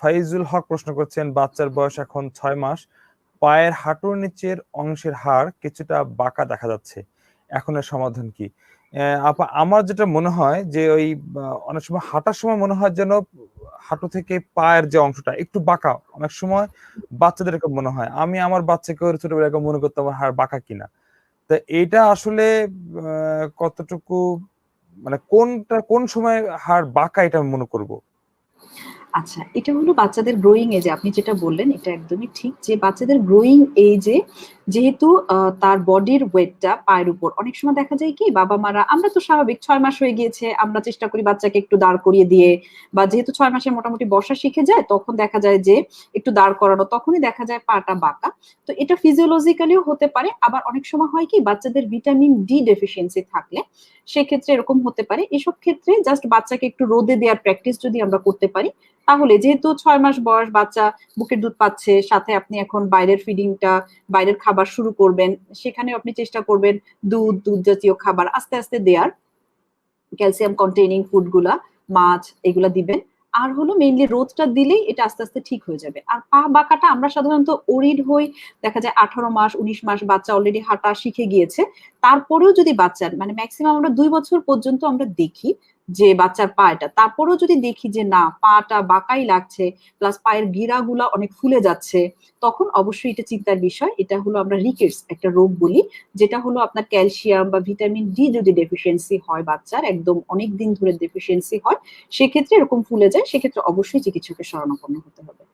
ফাইজুল হক প্রশ্ন করছেন, বাচ্চার বয়স এখন ছয় মাস, পায়ের হাঁটুর নিচের অংশের হাড় কিছুটা বাঁকা দেখা যাচ্ছে। এখন এর সমাধান কি? আপা, আমার যেটা মনে হয় যে ওই অনেক সময় হাঁটার সময় মনে হয় যেন হাঁটু থেকে পায়ের যে অংশটা একটু বাঁকা। অনেক সময় বাচ্চাদের এরকম মনে হয়। আমি আমার বাচ্চাকে ওর ছোটবেলায় এরকম মনে করতাম, আমার হাড় বাঁকা কিনা? তা এটা আসলে কতটুকু মানে কোনটা, কোন সময় হাড় বাঁকা এটা আমি মনে করব? আচ্ছা এটা হলো বাচ্চাদের গ্রোয়িং এজে আপনি যেটা বললেন, এটা একদমই ঠিক যে বাচ্চাদের গ্রোয়িং এজে যেহেতু তার বডির ওয়েটটা পায়ের উপর। অনেক সময় দেখা যায় কি বাবা মারা আমরা তো স্বাভাবিক, ছয় মাস হয়ে গিয়েছে, আমরা চেষ্টা করি বাচ্চাকে একটু দাঁড় করিয়ে দিয়ে, বা যেহেতু ছয় মাসে মোটামুটি বসা শিখে যায়, তখন দেখা যায় যে একটু দাঁড় করানো, তখনই দেখা যায় পাটা বাঁকা। তো এটা ফিজিওলজিক্যালিও হতে পারে, আবার অনেক সময় হয় কি, বাচ্চাদের ভিটামিন ডি ডেফিসিয়েন্সি থাকলে সেক্ষেত্রে এরকম হতে পারে। এসব ক্ষেত্রে জাস্ট বাচ্চাকে একটু রোদে দেওয়ার প্র্যাকটিস যদি আমরা করতে পারি তাহলে যেহেতু ছয় মাস বয়স, বাচ্চা বুকের দুধ পাচ্ছে, সাথে আপনি এখন বাইরের ফিডিংটা বাইরের খাবার শুরু করবেন সেখানে আপনি চেষ্টা করবেন দুধ দুধ জাতীয় খাবার আস্তে আস্তে দেওয়ার ক্যালসিয়াম কন্টেইনিং ফুডগুলা মাছ, এগুলা দিবেন। আর হলো মেইনলি রোদটা দিলেই এটা আস্তে আস্তে ঠিক হয়ে যাবে। আর পা বাঁকাটা আমরা সাধারণত ওরিড হই, দেখা যায় আঠারো মাস, উনিশ মাস বাচ্চা অলরেডি হাঁটা শিখে গিয়েছে। তারপরেও যদি বাচ্চার মানে ম্যাক্সিমাম আমরা দুই বছর পর্যন্ত আমরা দেখি যে বাচ্চার পাটা তারপরেও যদি দেখি যে না, পাটা বাঁকাই লাগছে প্লাস পায়ের গিরাগুলা অনেক ফুলে যাচ্ছে, তখন অবশ্যই এটা চিন্তার বিষয়। এটা হলো আমরা রিকেটস একটা রোগ বলি, যেটা হলো আপনার ক্যালসিয়াম বা ভিটামিন ডি যদি ডেফিসিয়েন্সি হয় বাচ্চার, একদম অনেক দিন ধরে ডেফিসিয়েন্সি হয়, সেক্ষেত্রে এরকম ফুলে যায়, সেক্ষেত্রে অবশ্যই চিকিৎসকের শরণাপন্ন হতে হবে।